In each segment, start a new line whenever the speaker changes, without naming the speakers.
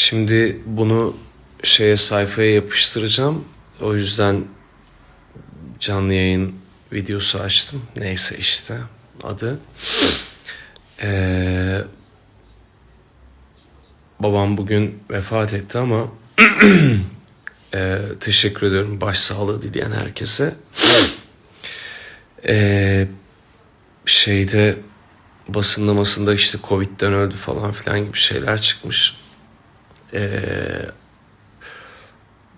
Şimdi bunu şeye sayfaya yapıştıracağım. O yüzden canlı yayın videosu açtım. Neyse işte adı. Ee, babam bugün vefat etti ama ee, teşekkür ediyorum başsağlığı dileyen herkese. Ee, şeyde basınlamasında işte Covid'den öldü falan filan gibi şeyler çıkmış. Ee,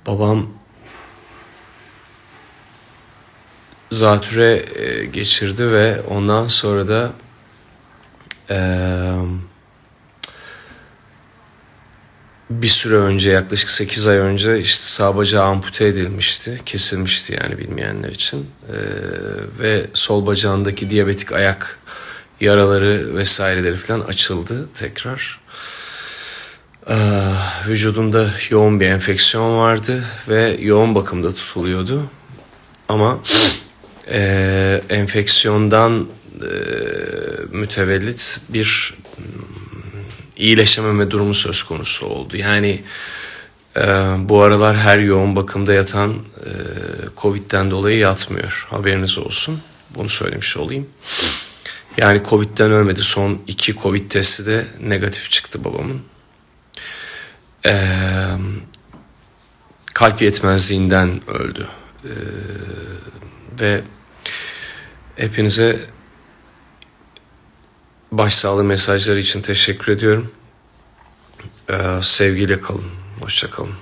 babam zatüre e, geçirdi ve ondan sonra da eee, bir süre önce yaklaşık 8 ay önce işte sağ bacağı ampute edilmişti. Kesilmişti yani bilmeyenler için. Ee, ve sol bacağındaki diyabetik ayak yaraları vesaireleri falan açıldı tekrar. Ee, vücudunda yoğun bir enfeksiyon vardı ve yoğun bakımda tutuluyordu. Ama e, enfeksiyondan e, mütevellit bir iyileşememe durumu söz konusu oldu. Yani e, bu aralar her yoğun bakımda yatan e, Covid'den dolayı yatmıyor. Haberiniz olsun. Bunu söylemiş olayım. Yani Covid'den ölmedi. Son iki Covid testi de negatif çıktı babamın. E, kalp yetmezliğinden öldü. E, ve hepinize başsağlığı mesajları için teşekkür ediyorum. Ee, sevgiyle kalın. Hoşça kalın.